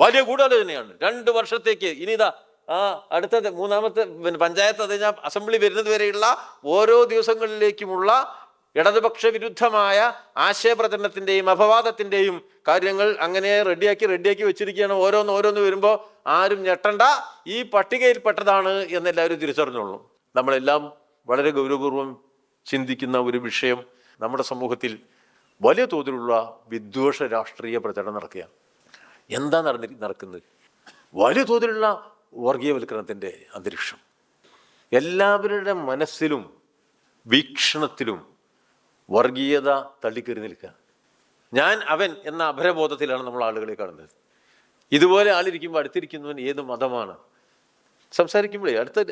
വലിയ ഗൂഢാലോചനയാണ് രണ്ട് വർഷത്തേക്ക് ഇനി ഇതാ ആ അടുത്ത മൂന്നാമത്തെ പിന്നെ പഞ്ചായത്ത് അത് ഞാൻ അസംബ്ലി വരുന്നത് വരെയുള്ള ഓരോ ദിവസങ്ങളിലേക്കുമുള്ള ഇടതുപക്ഷ വിരുദ്ധമായ ആശയപ്രചരണത്തിന്റെയും അപവാദത്തിന്റെയും കാര്യങ്ങൾ അങ്ങനെ റെഡിയാക്കി റെഡിയാക്കി വെച്ചിരിക്കുകയാണ്. ഓരോന്ന് ഓരോന്ന് വരുമ്പോൾ ആരും ഞെട്ടണ്ട. ഈ പട്ടികയിൽപ്പെട്ടതാണ് എന്നെല്ലാവരും തിരിച്ചറിഞ്ഞോളൂ. നമ്മളെല്ലാം വളരെ ഗൗരവപൂർവം ചിന്തിക്കുന്ന ഒരു വിഷയം നമ്മുടെ സമൂഹത്തിൽ വലിയ തോതിലുള്ള വിദ്വേഷ രാഷ്ട്രീയ പ്രചരണം നടക്കുകയാണ്. എന്താ നടന്നി നടക്കുന്നത്? വലിയ തോതിലുള്ള വർഗീയവൽക്കരണത്തിന്റെ അന്തരീക്ഷം. എല്ലാവരുടെ മനസ്സിലും വീക്ഷണത്തിലും വർഗീയത തള്ളിക്കറി നിൽക്കുക. ഞാൻ അവൻ എന്ന അഭരബോധത്തിലാണ് നമ്മൾ ആളുകളെ കാണുന്നത്. ഇതുപോലെ ആളിരിക്കുമ്പോൾ അടുത്തിരിക്കുന്നവൻ ഏത് മതമാണ്? സംസാരിക്കുമ്പോഴേ അടുത്ത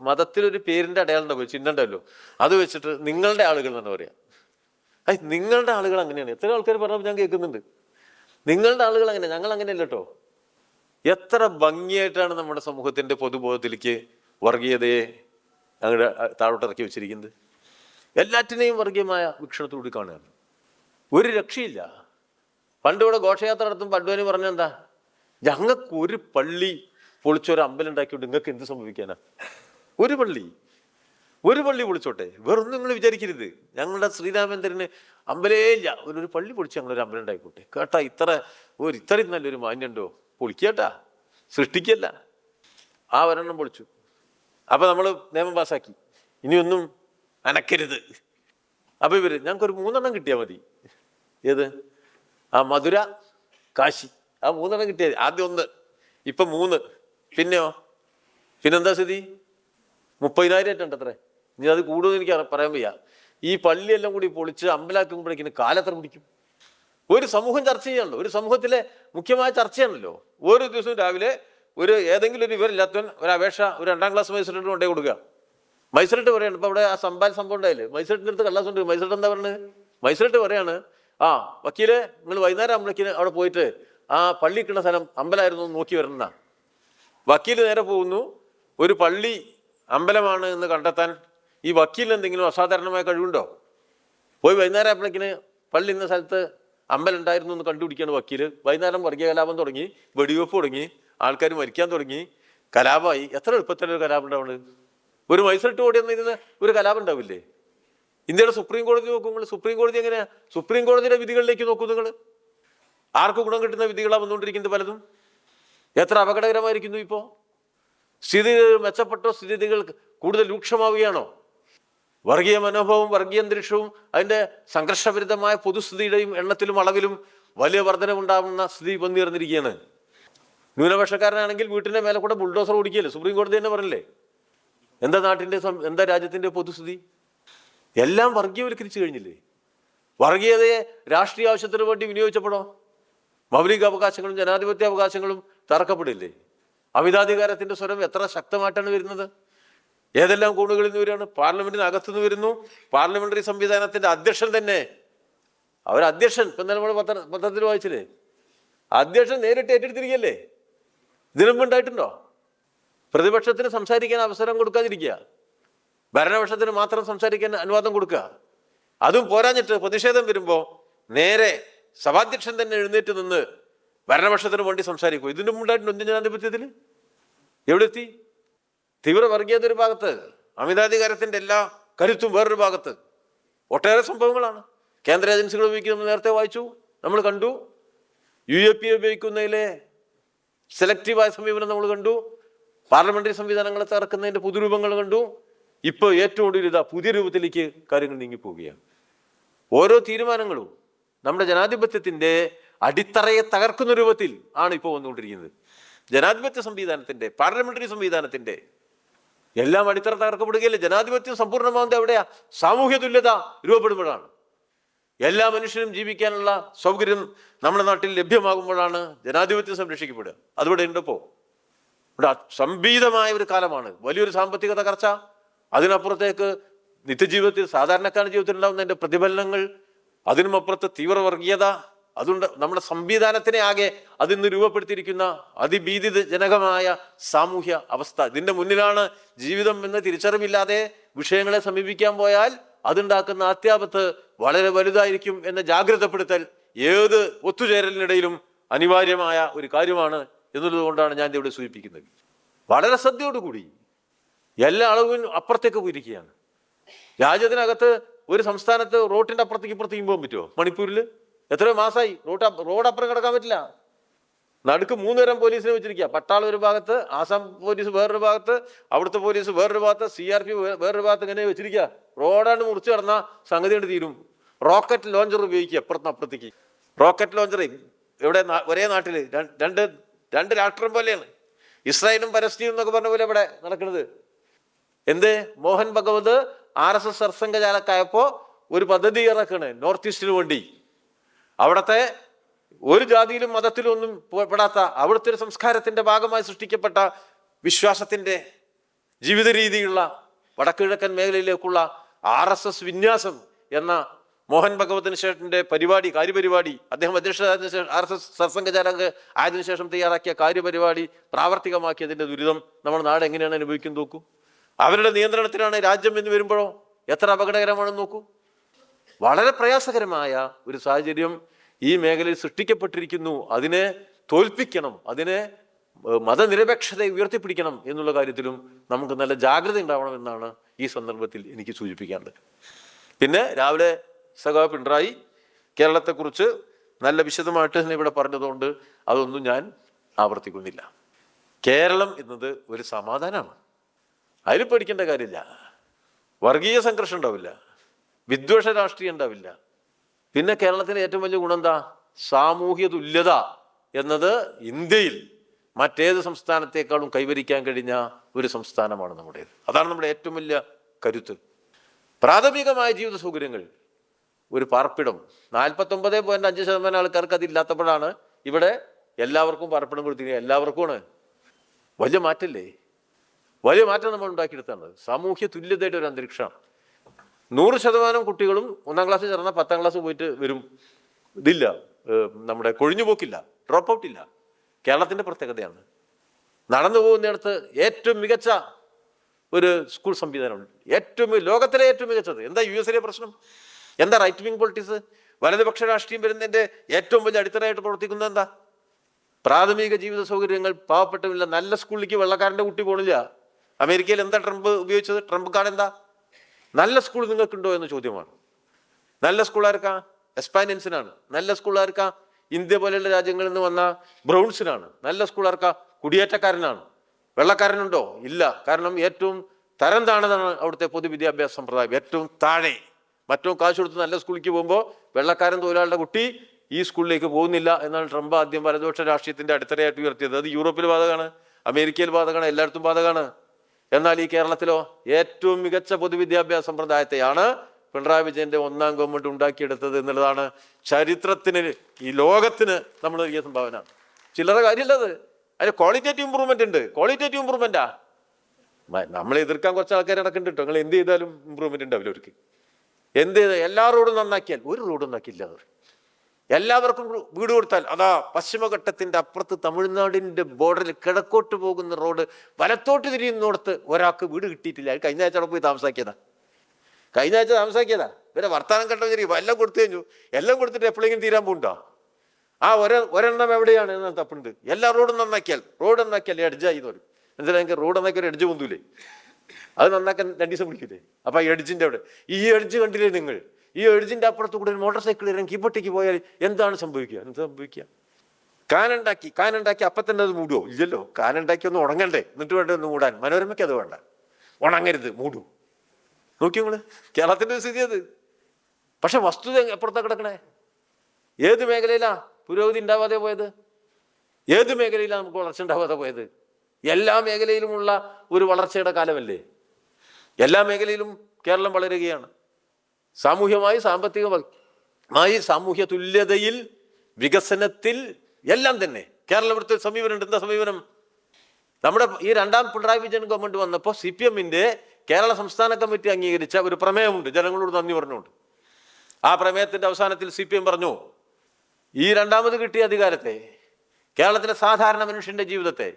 മതത്തിലൊരു പേരിന്റെ അടയാളം ഉണ്ടാവും ചിഹ്നം ഉണ്ടല്ലോ. അത് വെച്ചിട്ട് നിങ്ങളുടെ ആളുകൾ എന്നാണ് പറയുക നിങ്ങളുടെ ആളുകൾ അങ്ങനെയാണ്. എത്ര ആൾക്കാർ പറഞ്ഞപ്പോൾ ഞാൻ കേൾക്കുന്നുണ്ട്. നിങ്ങളുടെ ആളുകൾ അങ്ങനെ ഞങ്ങൾ അങ്ങനെയല്ല കേട്ടോ എത്ര ഭംഗിയായിട്ടാണ് നമ്മുടെ സമൂഹത്തിന്റെ പൊതുബോധത്തിലേക്ക് വർഗീയതയെ അങ്ങോട്ട് താഴോട്ടിറക്കി വെച്ചിരിക്കുന്നത്. എല്ലാറ്റിനെയും വർഗീയമായ വീക്ഷണത്തോട് കാണുകയാണ് ഒരു രക്ഷയില്ല. പണ്ട് ഇവിടെ ഘോഷയാത്ര നടത്തുമ്പോൾ അഡ്വാനി പറഞ്ഞ എന്താ? ഞങ്ങൾക്ക് ഒരു പള്ളി പൊളിച്ചൊരു അമ്പലം ഉണ്ടാക്കിയിട്ട് നിങ്ങൾക്ക് എന്ത് സംഭവിക്കാനാ? ഒരു പള്ളി. ഒരു പള്ളി പൊളിച്ചോട്ടെ? വേറൊന്നും നിങ്ങൾ വിചാരിക്കരുത്. ഞങ്ങളുടെ ശ്രീരാമേന്ദ്രന് അമ്പലേ ഇല്ല. ഒരു ഒരു പള്ളി പൊളിച്ച് ഞങ്ങളൊരു അമ്പലം ഉണ്ടായിക്കോട്ടെ. കേട്ടാ ഇത്ര ഒരു ഇത്രയും നല്ലൊരു മാന്യണ്ടോ? പൊളിക്കട്ടാ. സൃഷ്ടിക്കല്ല. ആ ഒരെണ്ണം പൊളിച്ചു. അപ്പൊ നമ്മൾ നിയമം പാസ്സാക്കി ഇനിയൊന്നും അനക്കരുത്. അപ്പൊ ഇവർ ഞങ്ങൾക്കൊരു മൂന്നെണ്ണം കിട്ടിയാൽ മതി. ഏത്? ആ മധുര കാശി. ആ മൂന്നെണ്ണം കിട്ടിയാൽ ആദ്യം ഒന്ന്. ഇപ്പൊ മൂന്ന്. പിന്നെയോ? പിന്നെന്താ സ്ഥിതി? മുപ്പതിനായിരം ആയിട്ടുണ്ട് അത്രേ. ഇനി അത് കൂടുതൽ എനിക്ക് പറയാൻ വയ്യ. ഈ പള്ളിയെല്ലാം കൂടി പൊളിച്ച് അമ്പലാക്കുമ്പോഴേക്കിന് കാലത്ര പിടിക്കും. ഒരു സമൂഹം ചർച്ച ചെയ്യാണല്ലോ. ഒരു സമൂഹത്തിലെ മുഖ്യമായ ചർച്ചയാണല്ലോ. ഓരോ ദിവസവും രാവിലെ ഒരു ഏതെങ്കിലും ഒരു വിവരമില്ലാത്തവൻ ഒരു അപേക്ഷ ഒരു രണ്ടാം ക്ലാസ് മൈസൂരിട്ട് കൊണ്ടേ കൊടുക്കുക. മൈസൂരിട്ട് പറയാണ് ഇപ്പൊ അവിടെ ആ സമ്പാൽ സംഭവം ഉണ്ടായില്ലേ? മൈസൂരിന്റെ അടുത്ത് കള്ളാസ് ഉണ്ട്. മൈസൂരിട്ട് എന്താ പറയുന്നത് മൈസൂരിട്ട് പറയാണ് ആ വക്കീൽ നിങ്ങൾ വൈകുന്നേരം ആകുമ്പോഴേക്കിന് അവിടെ പോയിട്ട് ആ പള്ളി കിട്ടുന്ന സ്ഥലം അമ്പലമായിരുന്നു നോക്കി വരണ വക്കീൽ നേരെ പോകുന്നു ഒരു പള്ളി അമ്പലമാണ് എന്ന് കണ്ടെത്താൻ ഈ വക്കീലിന് എന്തെങ്കിലും അസാധാരണമായ കഴിവുണ്ടോ? പോയി വൈകുന്നേരം ആയപ്പോഴേക്കിന് പള്ളി ഇന്ന സ്ഥലത്ത് അമ്പലം ഉണ്ടായിരുന്നു എന്ന് കണ്ടുപിടിക്കുകയാണ് വക്കീൽ. വൈകുന്നേരം വർഗീയ കലാപം തുടങ്ങി വെടിവെപ്പ് തുടങ്ങി ആൾക്കാർ മരിക്കാൻ തുടങ്ങി. കലാപമായി. എത്ര എളുപ്പത്തിലൊരു കലാപം ഉണ്ടാവുന്നത് ഒരു മൈസൂരിട്ട് ഓടി എന്നിരുന്ന് ഒരു കലാപം ഉണ്ടാവില്ലേ? ഇന്ത്യയുടെ സുപ്രീം കോടതി നോക്കുമ്പോൾ സുപ്രീം കോടതി എങ്ങനെയാ? സുപ്രീം കോടതിയുടെ വിധികളിലേക്ക് നോക്കൂ നിങ്ങൾ. ആർക്ക് ഗുണം കിട്ടുന്ന വിധികളാണ് വന്നുകൊണ്ടിരിക്കുന്നത് പലതും? എത്ര അപകടകരമായിരിക്കുന്നു ഇപ്പോൾ സ്ഥിതി മെച്ചപ്പെട്ടോ? സ്ഥിതികൾ കൂടുതൽ രൂക്ഷമാവുകയാണോ? വർഗീയ മനോഭാവവും വർഗീയ അന്തരീക്ഷവും അതിന്റെ സംഘർഷവിരുദ്ധമായ പൊതുസ്ഥിതിയുടെയും എണ്ണത്തിലും അളവിലും വലിയ വർധനമുണ്ടാകുന്ന സ്ഥിതി വന്നിരുന്നിരിക്കുകയാണ്. ന്യൂനപക്ഷക്കാരനാണെങ്കിൽ വീട്ടിന്റെ മേലെ കൂടെ ബുൾഡോസർ ഓടിക്കുകയല്ലേ? സുപ്രീം കോടതി തന്നെ പറഞ്ഞില്ലേ? എന്താ നാട്ടിന്റെ എന്താ രാജ്യത്തിന്റെ പൊതുസ്ഥിതി? എല്ലാം വർഗീയവൽക്കരിച്ചു കഴിഞ്ഞില്ലേ? വർഗീയതയെ രാഷ്ട്രീയ ആവശ്യത്തിന് വേണ്ടി വിനിയോഗിച്ചപ്പോഴോ? മൗലിക അവകാശങ്ങളും ജനാധിപത്യ അവകാശങ്ങളും തറക്കപ്പെടില്ലേ അമിതാധികാരത്തിന്റെ സ്വരം എത്ര ശക്തമായിട്ടാണ് വരുന്നത്? ഏതെല്ലാം കോണുകളിൽ നിന്ന് വരികയാണ് പാർലമെന്റിന് അകത്തുനിന്ന് വരുന്നു? പാർലമെന്ററി സംവിധാനത്തിന്റെ അധ്യക്ഷൻ തന്നെ. അവർ അധ്യക്ഷൻ. ഇപ്പൊ നമ്മൾ പത്ര പത്രത്തിൽ വായിച്ചില്ലേ? അധ്യക്ഷൻ നേരിട്ട് ഏറ്റെടുത്തിരിക്കുകയല്ലേ? ഇതിനു മുമ്പ് ഉണ്ടായിട്ടുണ്ടോ? പ്രതിപക്ഷത്തിന് സംസാരിക്കാൻ അവസരം കൊടുക്കാതിരിക്കുക. ഭരണപക്ഷത്തിന് മാത്രം സംസാരിക്കാൻ അനുവാദം കൊടുക്കുക. അതും പോരാഞ്ഞിട്ട് പ്രതിഷേധം വരുമ്പോൾ നേരെ സഭാധ്യക്ഷൻ തന്നെ എഴുന്നേറ്റ് നിന്ന് ഭരണപക്ഷത്തിന് വേണ്ടി സംസാരിക്കും. ഇതിനു ഉണ്ടായിട്ടുണ്ട്? ഇന്ത്യൻ ജനാധിപത്യത്തിൽ? എവിടെ എത്തി തീവ്ര വർഗീയത ഒരു ഭാഗത്ത് അമിതാധികാരത്തിന്റെ എല്ലാ കരുത്തും വേറൊരു ഭാഗത്ത്. ഒട്ടേറെ സംഭവങ്ങളാണ്. കേന്ദ്ര ഏജൻസികൾ ഉപയോഗിക്കുന്നത് നേരത്തെ വായിച്ചു നമ്മൾ കണ്ടു. യു എ പി ഉപയോഗിക്കുന്നതിലെ സെലക്റ്റീവായ സമീപനം നമ്മൾ കണ്ടു. പാർലമെന്ററി സംവിധാനങ്ങളെ തകർക്കുന്നതിന്റെ പുതുരൂപങ്ങൾ കണ്ടു. ഇപ്പോൾ ഏറ്റവും കൂടുതൽ ഇതാ പുതിയ രൂപത്തിലേക്ക് കാര്യങ്ങൾ നീങ്ങിപ്പോവുകയാണ്. ഓരോ തീരുമാനങ്ങളും നമ്മുടെ ജനാധിപത്യത്തിന്റെ അടിത്തറയെ തകർക്കുന്ന രൂപത്തിൽ ആണ് ഇപ്പോൾ വന്നുകൊണ്ടിരിക്കുന്നത്. ജനാധിപത്യ സംവിധാനത്തിന്റെ പാർലമെന്ററി സംവിധാനത്തിന്റെ എല്ലാം അടിത്തറ തകർക്കപ്പെടുകയല്ലേ? ജനാധിപത്യം സമ്പൂർണമാകുന്നത് എവിടെയാ? സാമൂഹ്യ തുല്യത രൂപപ്പെടുമ്പോഴാണ്. എല്ലാ മനുഷ്യരും ജീവിക്കാനുള്ള സൗകര്യം നമ്മുടെ നാട്ടിൽ ലഭ്യമാകുമ്പോഴാണ് ജനാധിപത്യം സംരക്ഷിക്കപ്പെടുക. അതിവിടെ ഉണ്ടപ്പോ ഇവിടെ സംഭീതമായ ഒരു കാലമാണ്. വലിയൊരു സാമ്പത്തിക തകർച്ച. അതിനപ്പുറത്തേക്ക് നിത്യജീവിതത്തിൽ സാധാരണക്കാരുടെ ജീവിതത്തിൽ ഉണ്ടാകുന്നതിന്റെ പ്രതിഫലനങ്ങൾ അതിനുമപ്പുറത്ത് തീവ്ര വർഗീയത അതുകൊണ്ട് നമ്മുടെ സംവിധാനത്തിനെ ആകെ അതിന്ന് രൂപപ്പെടുത്തിയിരിക്കുന്ന അതിഭീതിജനകമായ സാമൂഹ്യ അവസ്ഥ ഇതിന്റെ മുന്നിലാണ് ജീവിതം എന്ന തിരിച്ചറിവില്ലാതെ വിഷയങ്ങളെ സമീപിക്കാൻ പോയാൽ അതുണ്ടാക്കുന്ന അത്യാപത്ത് വളരെ വലുതായിരിക്കും എന്ന ജാഗ്രതപ്പെടുത്തൽ ഏത് ഒത്തുചേരലിനിടയിലും അനിവാര്യമായ ഒരു കാര്യമാണ് എന്നുള്ളതുകൊണ്ടാണ് ഞാൻ ഇവിടെ സൂചിപ്പിക്കുന്നത്. വളരെ ശ്രദ്ധയോടുകൂടി എല്ലാ അളവും അപ്പുറത്തേക്ക് പോയിരിക്കുകയാണ്. രാജ്യത്തിനകത്ത് ഒരു സംസ്ഥാനത്ത് റോട്ടിന്റെ അപ്പുറത്തേക്ക് ഇപ്പുറത്തേക്കും പോകാൻ പറ്റുമോ? മണിപ്പൂരിൽ എത്രയോ മാസമായി റോഡ് റോഡ് അപ്പുറം കിടക്കാൻ പറ്റില്ല. നടുക്ക് മൂന്നുതരം പോലീസിനെ വെച്ചിരിക്കുക പട്ടാള ഒരു ഭാഗത്ത് ആസാം പോലീസ് വേറൊരു ഭാഗത്ത് അവിടുത്തെ പോലീസ് വേറൊരു ഭാഗത്ത് സി ആർ പി വേറൊരു ഭാഗത്ത് ഇങ്ങനെ വെച്ചിരിക്കുക റോഡാണ് മുറിച്ച് കിടന്ന സംഗതി കൊണ്ട് തീരും. റോക്കറ്റ് ലോഞ്ചർ ഉപയോഗിക്കുക അപ്പുറത്ത് അപ്പുറത്തേക്ക്. റോക്കറ്റ് ലോഞ്ചർ ഇവിടെ ഒരേ നാട്ടിൽ രണ്ട് രണ്ട് രാഷ്ട്രം പോലെയാണ്. ഇസ്രായേലും പലസ്തീനും എന്നൊക്കെ പറഞ്ഞ പോലെ ഇവിടെ നടക്കുന്നത് എന്ത്? Mohan Bhagwat R S S സർസംഘചാലക്കായപ്പോ ഒരു പദ്ധതി ഇറക്കണേ. നോർത്ത് ഈസ്റ്റിന് വേണ്ടി. അവിടുത്തെ ഒരു ജാതിയിലും മതത്തിലും ഒന്നും പെടാത്ത അവിടുത്തെ ഒരു സംസ്കാരത്തിന്റെ ഭാഗമായി സൃഷ്ടിക്കപ്പെട്ട വിശ്വാസത്തിന്റെ ജീവിത രീതിയുള്ള വടക്കുകിഴക്കൻ മേഖലയിലേക്കുള്ള ആർ എസ് എസ് വിന്യാസം എന്ന മോഹൻ ഭഗവതിന് ശേഷന്റെ പരിപാടി കാര്യപരിപാടി അദ്ദേഹം അധ്യക്ഷനായതിനു ശേഷം ആർ എസ് എസ് സർസംഘചാലക് ആയതിനു ശേഷം തയ്യാറാക്കിയ കാര്യപരിപാടി പ്രാവർത്തികമാക്കിയതിന്റെ ദുരിതം നമ്മുടെ നാട് എങ്ങനെയാണ് അനുഭവിക്കുന്നത് നോക്കൂ? അവരുടെ നിയന്ത്രണത്തിലാണ് രാജ്യം എന്ന് വരുമ്പോഴോ എത്ര അപകടകരമാണെന്ന് നോക്കൂ? വളരെ പ്രയാസകരമായ ഒരു സാഹചര്യം ഈ മേഖലയിൽ സൃഷ്ടിക്കപ്പെട്ടിരിക്കുന്നു. അതിനെ തോൽപ്പിക്കണം അതിനെ മതനിരപേക്ഷതയെ ഉയർത്തിപ്പിടിക്കണം എന്നുള്ള കാര്യത്തിലും നമുക്ക് നല്ല ജാഗ്രത ഉണ്ടാവണമെന്നാണ് ഈ സന്ദർഭത്തിൽ എനിക്ക് സൂചിപ്പിക്കേണ്ടത് പിന്നെ രാവിലെ സഖാ പിണറായി കേരളത്തെക്കുറിച്ച് നല്ല വിശദമായിട്ട് തന്നെ ഇവിടെ പറഞ്ഞതുകൊണ്ട് അതൊന്നും ഞാൻ ആവർത്തിക്കുന്നില്ല. കേരളം എന്നത് ഒരു സമാധാനമാണ്. അതിൽ പേടിക്കേണ്ട കാര്യമില്ല. വർഗീയ സംഘർഷം ഉണ്ടാവില്ല. വിദ്വേഷ രാഷ്ട്രീയം ഉണ്ടാവില്ല. പിന്നെ കേരളത്തിന് ഏറ്റവും വലിയ ഗുണം എന്താ? സാമൂഹ്യ തുല്യത എന്നത് ഇന്ത്യയിൽ മറ്റേത് സംസ്ഥാനത്തേക്കാളും കൈവരിക്കാൻ കഴിഞ്ഞ ഒരു സംസ്ഥാനമാണ് നമ്മുടേത്. അതാണ് നമ്മുടെ ഏറ്റവും വലിയ കരുത്ത്. പ്രാഥമികമായ ജീവിത സൗകര്യങ്ങൾ ഒരു പാർപ്പിടം. നാൽപ്പത്തൊമ്പത് പോയിന്റ് അഞ്ച് ശതമാനം ആൾക്കാർക്ക് അതില്ലാത്തപ്പോഴാണ് ഇവിടെ എല്ലാവർക്കും പാർപ്പിടം കൊടുത്തിരിക്കുക എല്ലാവർക്കുമാണ്. വലിയ മാറ്റല്ലേ? വലിയ മാറ്റം നമ്മൾ ഉണ്ടാക്കിയെടുത്താണ് സാമൂഹ്യ തുല്യതയുടെ ഒരു അന്തരീക്ഷമാണ് നൂറ് ശതമാനം കുട്ടികളും ഒന്നാം ക്ലാസ്സിൽ ചേർന്ന പത്താം ക്ലാസ് പോയിട്ട് വരും. ഇതില്ല. നമ്മുടെ കൊഴിഞ്ഞുപോക്കില്ല. ഡ്രോപ്പ് ഔട്ട് ഇല്ല. കേരളത്തിന്റെ പ്രത്യേകതയാണ്. നടന്നു പോകുന്നിടത്ത് ഏറ്റവും മികച്ച ഒരു സ്കൂൾ സംവിധാനമുണ്ട് ഏറ്റവും ലോകത്തിലെ ഏറ്റവും മികച്ചത്. എന്താ യു എസിലെ പ്രശ്നം? എന്താ റൈറ്റ് വിങ് പൊളിറ്റിക്സ് വലതുപക്ഷ രാഷ്ട്രീയം വരുന്നതിന്റെ ഏറ്റവും വലിയ അടിത്തറയായിട്ട് പ്രവർത്തിക്കുന്നത് എന്താ? പ്രാഥമിക ജീവിത സൗകര്യങ്ങൾ പാവപ്പെട്ടവില്ല നല്ല സ്കൂളിലേക്ക് വെള്ളക്കാരന്റെ കുട്ടി പോണില്ല. അമേരിക്കയിൽ എന്താ ട്രംപ് ഉപയോഗിച്ചത്? ട്രംപ് കാർഡ് എന്താ? നല്ല സ്കൂൾ നിങ്ങൾക്കുണ്ടോ എന്ന ചോദ്യമാണ്. നല്ല സ്കൂൾ ആർക്കാ? എസ്പാനിയൻസിനാണ് നല്ല സ്കൂൾ ആർക്കാ? ഇന്ത്യ പോലെയുള്ള രാജ്യങ്ങളിൽ നിന്ന് വന്ന ബ്രൗൺസിനാണ്. നല്ല സ്കൂൾ ആർക്കാ? കുടിയേറ്റക്കാരനാണ്. വെള്ളക്കാരനുണ്ടോ? ഇല്ല. കാരണം ഏറ്റവും തരം താണതാണ് അവിടുത്തെ പൊതുവിദ്യാഭ്യാസ സമ്പ്രദായം. ഏറ്റവും താഴെ. മറ്റും കാശ് കൊടുത്ത് നല്ല സ്കൂളിലേക്ക് പോകുമ്പോൾ വെള്ളക്കാരൻ തൊഴിലാളിയുടെ കുട്ടി ഈ സ്കൂളിലേക്ക് പോകുന്നില്ല എന്നാണ് ട്രംപ് ആദ്യം വലതുപക്ഷ രാഷ്ട്രീയത്തിന്റെ അടിത്തറയായിട്ട് ഉയർത്തിയത്. അത് യൂറോപ്പിൽ ബാധകമാണ്. അമേരിക്കയിൽ ബാധകമാണ്. എല്ലായിടത്തും ബാധകമാണ്. എന്നാൽ ഈ കേരളത്തിലോ ഏറ്റവും മികച്ച പൊതുവിദ്യാഭ്യാസ സമ്പ്രദായത്തെയാണ് പിണറായി വിജയന്റെ ഒന്നാം ഗവൺമെന്റ് ഉണ്ടാക്കിയെടുത്തത് എന്നുള്ളതാണ് ചരിത്രത്തിന് ഈ ലോകത്തിന് നമ്മൾ നൽകിയ സംഭാവന. ചില്ലറ കാര്യമല്ലത് അതിന് ക്വാളിറ്റേറ്റീവ് ഇമ്പ്രൂവ്മെന്റ് ഉണ്ട്. ക്വാളിറ്റേറ്റീവ് ഇമ്പ്രൂവ്മെന്റാ നമ്മൾ എതിർക്കാൻ കുറച്ച് ആൾക്കാർ നടക്കുന്നുണ്ട് കേട്ടോ. നിങ്ങൾ എന്ത് ചെയ്താലും ഇമ്പ്രൂവ്മെന്റ് ഉണ്ട് അവർക്ക്. എന്ത് ചെയ്താൽ എല്ലാ റോഡും നന്നാക്കിയാൽ ഒരു റോഡും നന്നാക്കില്ല അവർ. എല്ലാവർക്കും വീട് കൊടുത്താൽ അതാ പശ്ചിമഘട്ടത്തിന്റെ അപ്പുറത്ത് തമിഴ്നാടിന്റെ ബോർഡറിൽ കിഴക്കോട്ട് പോകുന്ന റോഡ് വലത്തോട്ട് തിരിയുന്നിടത്ത് ഒരാൾക്ക് വീട് കിട്ടിയിട്ടില്ല. കഴിഞ്ഞ ആഴ്ച അവിടെ പോയി താമസാക്കിയതാ. കഴിഞ്ഞ ആഴ്ച താമസാക്കിയതാ. ഇവരെ വർത്താനം കണ്ടോ ശരി എല്ലാം കൊടുത്തു കഴിഞ്ഞു. എല്ലാം കൊടുത്തിട്ട് എപ്പോഴെങ്കിലും തീരാൻ പോകണ്ടോ ആ ഒരെ ഒരെണ്ണം എവിടെയാണ്? എന്ന് തപ്പുണ്ട്. എല്ലാ റോഡും നന്നാക്കിയാൽ റോഡ് നന്നാക്കിയാൽ എഡ്ജായി എന്ന് പറയും എന്തായാലും എനിക്ക് റോഡ് നന്നാക്കി ഒരു എഡ്ജ് പൊന്തൂലേ അത് നന്നാക്കാൻ രണ്ട് ദിവസം പിടിക്കില്ലേ അപ്പൊ ആ എഡ്ജിന്റെ അവിടെ. ഈ എഡ്ജ് കണ്ടില്ലേ നിങ്ങൾ? ഈ എഴുതിന്റെ അപ്പുറത്ത് കൂടെ ഒരു മോട്ടോർ സൈക്കിൾ ഇറങ്ങി കീപ്പൊട്ടേക്ക് പോയാൽ എന്താണ് സംഭവിക്കുക? എന്ത് സംഭവിക്കുക? കാനുണ്ടാക്കി കാനുണ്ടാക്കി അപ്പം തന്നെ അത് മൂടുവോ? ഇല്ലല്ലോ. കാനുണ്ടാക്കി ഒന്ന് ഉണങ്ങണ്ടേ. എന്നിട്ട് വേണ്ട ഒന്ന് മൂടാൻ? മനോരമയ്ക്ക് അത് വേണ്ട. ഉണങ്ങരുത് മൂടൂ. നോക്കി നിങ്ങൾ? കേരളത്തിന്റെ സ്ഥിതി അത്. പക്ഷെ വസ്തുത എപ്പുറത്താ കിടക്കണേ? ഏത് മേഖലയിലാ പുരോഗതി ഉണ്ടാവാതെ പോയത്? ഏത് മേഖലയിലാണ് നമുക്ക് വളർച്ച ഉണ്ടാവാതെ പോയത്? എല്ലാ മേഖലയിലുമുള്ള ഒരു വളർച്ചയുടെ കാലമല്ലേ? എല്ലാ മേഖലയിലും കേരളം വളരുകയാണ്. സാമൂഹ്യമായി സാമ്പത്തികമായി സാമൂഹ്യ തുല്യതയിൽ വികസനത്തിൽ എല്ലാം തന്നെ. കേരളം ഇവിടുത്തെ സമീപനം എന്താ സമീപനം. നമ്മുടെ ഈ രണ്ടാം പിണറായി വിജയൻ ഗവൺമെന്റ് വന്നപ്പോൾ സി പി എമ്മിന്റെ കേരള സംസ്ഥാന കമ്മിറ്റി അംഗീകരിച്ച ഒരു പ്രമേയമുണ്ട്. ജനങ്ങളോട് നന്ദി പറഞ്ഞുകൊണ്ട്. ആ പ്രമേയത്തിന്റെ അവസാനത്തിൽ സി പറഞ്ഞു ഈ രണ്ടാമത് കിട്ടിയ അധികാരത്തെ കേരളത്തിലെ സാധാരണ മനുഷ്യന്റെ ജീവിതത്തെ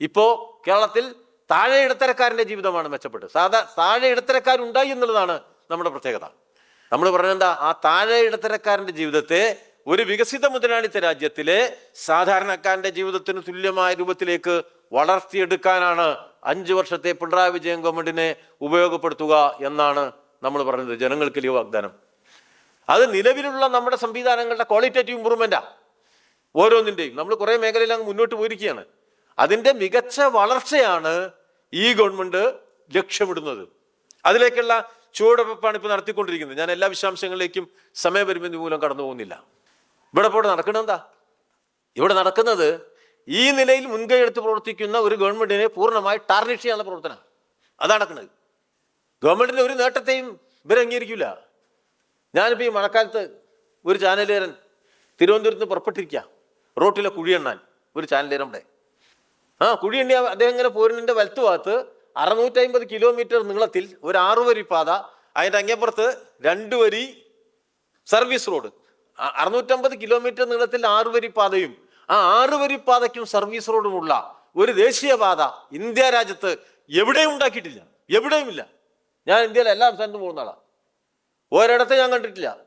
ഇപ്പോ കേരളത്തിൽ താഴെ ഇടത്തരക്കാരന്റെ ജീവിതമാണ് മെച്ചപ്പെട്ടത്. സാധാ താഴെ ഇടത്തരക്കാരുണ്ടായി എന്നുള്ളതാണ് നമ്മുടെ പ്രത്യേകത. നമ്മൾ പറഞ്ഞെന്താ ആ താഴെ ഇടത്തരക്കാരന്റെ ജീവിതത്തെ ഒരു വികസിത മുതലാളിത്ത രാജ്യത്തിലെ സാധാരണക്കാരന്റെ ജീവിതത്തിന് തുല്യമായ രൂപത്തിലേക്ക് വളർത്തിയെടുക്കാനാണ് അഞ്ചു വർഷത്തെ പിണറായി വിജയൻ ഗവൺമെന്റിനെ ഉപയോഗപ്പെടുത്തുക എന്നാണ് നമ്മൾ പറഞ്ഞത്. ജനങ്ങൾക്ക് ലീവ് വാഗ്ദാനം. അത് നിലവിലുള്ള നമ്മുടെ സംവിധാനങ്ങളുടെ ക്വാളിറ്റേറ്റീവ് ഇമ്പ്രൂവ്മെന്റാ ഓരോന്നിന്റെയും. നമ്മൾ കുറെ മേഖലയിൽ അങ്ങ് മുന്നോട്ട് പോയിരിക്കുകയാണ്. അതിന്റെ മികച്ച വളർച്ചയാണ് ഈ ഗവൺമെന്റ് ലക്ഷ്യമിടുന്നത്. അതിലേക്കുള്ള ചുവടുവെപ്പാണ് ഇപ്പൊ നടത്തിക്കൊണ്ടിരിക്കുന്നത്. ഞാൻ എല്ലാ വിശദാംശങ്ങളിലേക്കും സമയപരിമിതി മൂലം കടന്നു പോകുന്നില്ല. ഇവിടെ ഇപ്പോൾ നടക്കുന്നത് എന്താ? ഇവിടെ നടക്കുന്നത് ഈ നിലയിൽ മുൻകൈ എടുത്ത് പ്രവർത്തിക്കുന്ന ഒരു ഗവൺമെന്റിനെ പൂർണമായി ടാർണിഷ് ചെയ്യാനുള്ള പ്രവർത്തനം. അതാണ് നടക്കുന്നത്. ഗവൺമെന്റിന്റെ ഒരു നേട്ടത്തെയും ഇവർ അംഗീകരിക്കില്ല ഞാനിപ്പോൾ ഈ മഴക്കാലത്ത് ഒരു ചാനലുകാരൻ തിരുവനന്തപുരത്ത് നിന്ന് പുറപ്പെട്ടിരിക്കുക റോട്ടിലെ കുഴിയെണ്ണാൻ ഒരു ചാനലുകാരൻ അവിടെ. ആ കുഴിയെണ്ണി അദ്ദേഹം ഇങ്ങനെ പോരുന്നതിന്റെ വലത്തു ഭാഗത്ത് അറുന്നൂറ്റമ്പത് കിലോമീറ്റർ നീളത്തിൽ ഒരു ആറുവരി പാത അതിന്റെ അങ്ങേപ്പുറത്ത് രണ്ട് വരി സർവീസ് റോഡ്. അറുന്നൂറ്റമ്പത് കിലോമീറ്റർ നീളത്തിൽ ആറുവരി പാതയും ആ ആറുവരി പാതയ്ക്കും സർവീസ് റോഡുമുള്ള ഒരു ദേശീയപാത ഇന്ത്യ രാജ്യത്ത് എവിടെയും ഉണ്ടാക്കിയിട്ടില്ല. എവിടെയുമില്ല. ഞാൻ ഇന്ത്യയിലെ എല്ലാ സ്ഥലത്തും പോകുന്ന ആളാണ് ഒരിടത്ത് ഞാൻ കണ്ടിട്ടില്ല.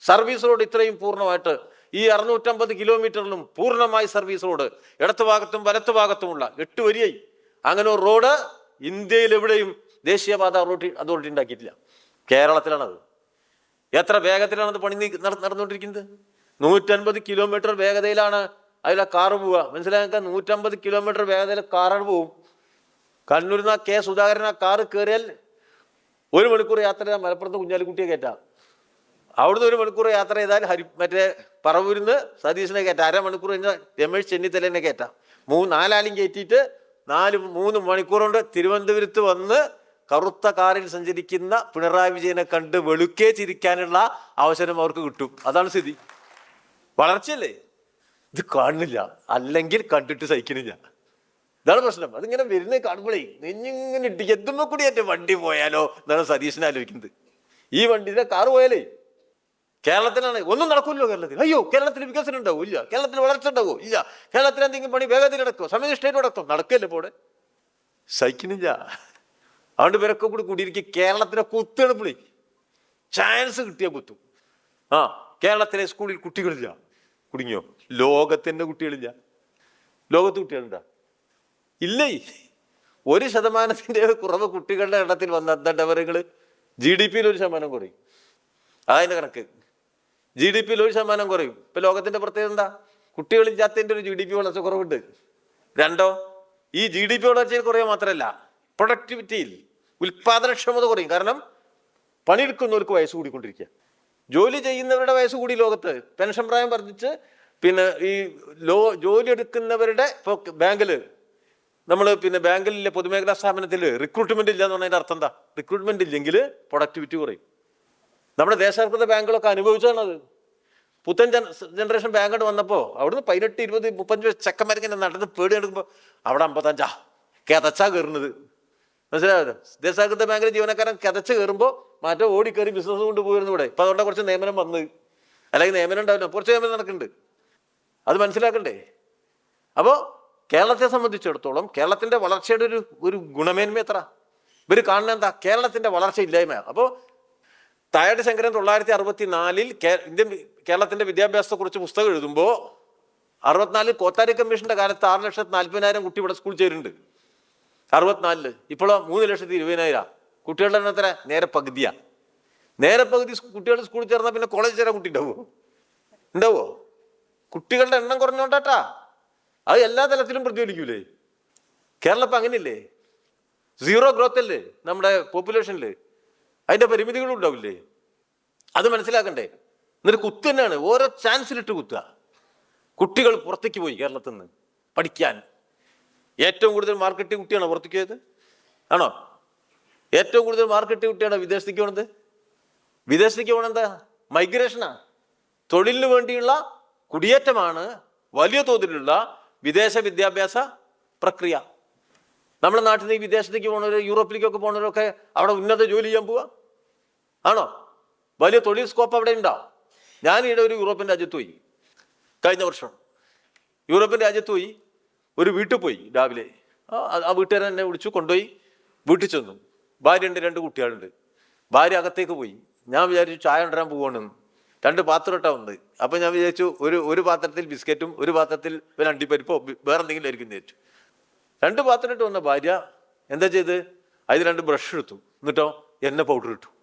സർവീസ് റോഡ് ഇത്രയും പൂർണമായിട്ട് ഈ അറുന്നൂറ്റമ്പത് കിലോമീറ്ററിലും പൂർണമായി സർവീസ് റോഡ് ഇടത്തു ഭാഗത്തും വലത്തു ഭാഗത്തുമുള്ള എട്ട് വരിയായി. അങ്ങനെ ഒരു റോഡ് ഇന്ത്യയിൽ എവിടെയും ദേശീയപാത അതോറിറ്റി അതോറിറ്റി ഉണ്ടാക്കിയിട്ടില്ല. കേരളത്തിലാണത്. എത്ര വേഗത്തിലാണത് പണി നടന്നുകൊണ്ടിരിക്കുന്നത്? നൂറ്റൻപത് കിലോമീറ്റർ വേഗതയിലാണ് അതിലെ കാറ് പോവുക. മനസ്സിലാക്കുക നൂറ്റമ്പത് കിലോമീറ്റർ വേഗതയിൽ കാറാണ് പോവും. കണ്ണൂരിൽ നിന്ന് കെ സുധാകരൻ ആ കാറ് കയറിയാൽ ഒരു മണിക്കൂർ യാത്ര ചെയ്താൽ മലപ്പുറത്ത് കുഞ്ഞാലിക്കുട്ടിയെ കയറ്റാം. അവിടുന്ന് ഒരു മണിക്കൂർ യാത്ര ചെയ്താൽ ഹരി മറ്റേ പറവൂരിൽ നിന്ന് സതീശനെ കയറ്റാം. അരമണിക്കൂർ കഴിഞ്ഞാൽ രമേശ് ചെന്നിത്തലേനെ കയറ്റാം. മൂന്ന് നാലാലും കയറ്റിയിട്ട് നാല് മൂന്ന് മണിക്കൂർ കൊണ്ട് തിരുവനന്തപുരത്ത് വന്ന് കറുത്ത കാറിൽ സഞ്ചരിക്കുന്ന പിണറായി വിജയനെ കണ്ട് വെളുക്കേ ചിരിക്കാനുള്ള അവസരം അവർക്ക് കിട്ടും. അതാണ് സ്ഥിതി. വളർച്ചയല്ലേ? ഇത് കാണുന്നില്ല. അല്ലെങ്കിൽ കണ്ടിട്ട് സഹിക്കുന്നില്ല. ഇതാണ് പ്രശ്നം. അതിങ്ങനെ വരുന്നത് കാണുമ്പോഴേ നെഞ്ഞിങ്ങനെ ഇട്ട് എത്തുമ്പോൾ കൂടി എന്റെ വണ്ടി പോയാലോ എന്നാണ് സതീശനെ ആലോചിക്കുന്നത്. ഈ വണ്ടിയിലെ കാറ് പോയാലേ കേരളത്തിലാണ് ഒന്നും നടക്കില്ലോ കേരളത്തിൽ. അയ്യോ കേരളത്തിൽ വികസനം ഉണ്ടാവും? ഇല്ല. കേരളത്തിൽ വളർച്ച ഉണ്ടാവും? ഇല്ല. കേരളത്തിൽ എന്തെങ്കിലും പണി വേഗത്തിൽ നടക്കുമോ സമയനിഷ്ഠയിൽ നടക്കും നടക്കല്ലേ പോടെ സഹിക്കുന്നില്ല. അതുകൊണ്ട് ഇവരൊക്കെ കൂടി കൂടിയിരിക്കും കേരളത്തിലെ പുള്ളി. ചാൻസ് കിട്ടിയ കുത്തു. ആ കേരളത്തിലെ സ്കൂളിൽ കുട്ടികളില്ല. കുടുങ്ങിയോ? ലോകത്തിന്റെ കുട്ടികളില്ല. ലോകത്ത് കുട്ടികളുണ്ടാ? ഇല്ലേ? ഒരു ശതമാനത്തിന്റെ കുറവ് കുട്ടികളുടെ എണ്ണത്തിൽ വന്ന എന്താ ജി ഡി പിയിൽ ഒരു ശതമാനം കുറയും. അതിന്റെ കണക്ക്. ജി ഡി പിയിൽ ഒരു ശതമാനം കുറയും. ഇപ്പൊ ലോകത്തിന്റെ പ്രത്യേകത എന്താ? കുട്ടികളില്ലാത്തതിന്റെ ഒരു ജി ഡി പി വളർച്ച കുറവുണ്ട്. രണ്ടോ? ഈ ജി ഡി പി വളർച്ചയിൽ കുറയുക മാത്രമല്ല പ്രൊഡക്ടിവിറ്റിയിൽ ഉൽപാദനക്ഷമത കുറയും. കാരണം പണിയെടുക്കുന്നവർക്ക് വയസ്സ് കൂടിക്കൊണ്ടിരിക്കുക. ജോലി ചെയ്യുന്നവരുടെ വയസ്സ് കൂടി ലോകത്ത്. പെൻഷൻ പ്രായം വർദ്ധിച്ച് പിന്നെ ഈ ലോ ജോലി എടുക്കുന്നവരുടെ ഇപ്പോൾ ബാങ്കിൽ നമ്മൾ പിന്നെ ബാങ്കിലെ പൊതുമേഖലാ സ്ഥാപനത്തിൽ റിക്രൂട്ട്മെന്റ് ഇല്ല എന്ന് പറഞ്ഞതിന്റെ അർത്ഥം എന്താ? റിക്രൂട്ട്മെന്റ് ഇല്ലെങ്കിൽ പ്രൊഡക്ടിവിറ്റി കുറയും. നമ്മുടെ ദേശാർപ്പിത ബാങ്കുകളൊക്കെ അനുഭവിച്ചതാണത്. പുത്തൻ ജന ജനറേഷൻ ബാങ്കോട്ട് വന്നപ്പോൾ അവിടുന്ന് പതിനെട്ട് ഇരുപത് മുപ്പത്തഞ്ച് ചെക്കന്മാരിങ്ങനെ നടന്ന് പേടി എടുക്കുമ്പോൾ അവിടെ അമ്പത്തഞ്ചാ കിതച്ചാ കയറുന്നത്. മനസ്സിലായോ? ദേശാകൃത ബാങ്കിലെ ജീവനക്കാരൻ കിതച്ച് കയറുമ്പോൾ ഓടി ഓടിക്കയറി ബിസിനസ് കൊണ്ട് പോയിരുന്നു ഇവിടെ. ഇപ്പം അതുകൊണ്ട് കുറച്ച് നിയമനം വന്ന്. അല്ലെങ്കിൽ നിയമനം ഉണ്ടാവില്ല. കുറച്ച് നിയമനം നടക്കുന്നുണ്ട്. അത് മനസ്സിലാക്കണ്ടേ? അപ്പോൾ കേരളത്തെ സംബന്ധിച്ചിടത്തോളം കേരളത്തിന്റെ വളർച്ചയുടെ ഒരു ഒരു ഗുണമേന്മ എത്ര ഇവർ കാണുന്ന എന്താ? കേരളത്തിന്റെ വളർച്ച ഇല്ലായ്മ അപ്പോൾ തായട്ട് ശങ്കരൻ തൊള്ളായിരത്തി അറുപത്തി നാലിൽ ഇന്ത്യൻ കേരളത്തിന്റെ കേരളത്തിന്റെ വിദ്യാഭ്യാസത്തെ കുറിച്ച് പുസ്തകം എഴുതുമ്പോൾ അറുപത്തിനാലിൽ കോത്താരി കമ്മീഷന്റെ കാലത്ത് ആറ് ലക്ഷത്തി നാൽപ്പതിനായിരം കുട്ടി ഇവിടെ സ്കൂൾ ചേരുന്നുണ്ട്. അറുപത്തിനാലിൽ. ഇപ്പോഴോ മൂന്ന് ലക്ഷത്തി ഇരുപതിനായിരം. കുട്ടികളുടെ എണ്ണത്തിന് നേരെ പകുതിയാ. നേരെ പകുതി കുട്ടികൾ സ്കൂളിൽ ചേർന്നാൽ പിന്നെ കോളേജ് ചേരാൻ കുട്ടി ഉണ്ടാവോ? ഉണ്ടാവോ? കുട്ടികളുടെ എണ്ണം കുറഞ്ഞോണ്ടാട്ടാ. അത് എല്ലാ തലത്തിലും പ്രതിഫലിക്കൂലേ? കേരളം അങ്ങനെയല്ലേ? സീറോ ഗ്രോത്ത് അല്ലേ നമ്മുടെ പോപ്പുലേഷനിൽ അതിന്റെ പരിമിതികളും ഉണ്ടാവില്ലേ? അത് മനസ്സിലാക്കണ്ടേ? എന്നിട്ട് കുത്തു തന്നെയാണ്. ഓരോ ചാൻസിലിട്ട് കുത്തുക. കുട്ടികൾ പുറത്തേക്ക് പോയി കേരളത്തിൽ നിന്ന് പഠിക്കാൻ. ഏറ്റവും കൂടുതൽ മാർക്കറ്റ് കുട്ടിയാണോ പുറത്തേക്ക് പോയത്? ആണോ? ഏറ്റവും കൂടുതൽ മാർക്കറ്റ് കുട്ടിയാണോ വിദേശത്തേക്ക് പോണത്? വിദേശത്തേക്ക് പോകണത് എന്താ? മൈഗ്രേഷനാ തൊഴിലിന് വേണ്ടിയുള്ള കുടിയേറ്റമാണ് വലിയ തോതിലുള്ള വിദേശ വിദ്യാഭ്യാസ പ്രക്രിയ. നമ്മുടെ നാട്ടിൽ നിന്ന് വിദേശത്തേക്ക് പോകുന്നവർ യൂറോപ്പിലേക്കൊക്കെ പോകുന്നവരൊക്കെ അവിടെ ഉന്നത ജോലി ചെയ്യാൻ പോവാ? ആണോ? വലിയ തൊഴിൽ സ്കോപ്പ് അവിടെ ഉണ്ടോ? ഞാൻ ഒരു യൂറോപ്യൻ രാജ്യത്ത് പോയി. കഴിഞ്ഞ വർഷം. യൂറോപ്യൻ രാജ്യത്ത് പോയി. ഒരു വീട്ടിൽ പോയി രാവിലെ. ആ വീട്ടുകാരൻ എന്നെ വിളിച്ചു കൊണ്ടുപോയി വീട്ടിൽ ചെന്നു. ഭാര്യ ഉണ്ട് രണ്ട് കുട്ടികളുണ്ട്. ഭാര്യ അകത്തേക്ക് പോയി. ഞാൻ വിചാരിച്ചു ചായ ഉണ്ടരാൻ പോവാണെന്ന് രണ്ട് പാത്രം ഇട്ടാ ഉണ്ട്. അപ്പം ഞാൻ വിചാരിച്ചു ഒരു ഒരു പാത്രത്തിൽ ബിസ്ക്കറ്റും ഒരു പാത്രത്തിൽ പിന്നെ അണ്ടിപ്പരിപ്പോ വേറെ എന്തെങ്കിലും ആയിരിക്കും വിചാരിച്ചു. രണ്ട് പാത്രം ഇട്ട് വന്ന ഭാര്യ എന്താ ചെയ്ത്? അതിൽ രണ്ട് ബ്രഷ് എടുത്തു. എന്നിട്ടോ എണ്ണ പൗഡർ ഇട്ടു.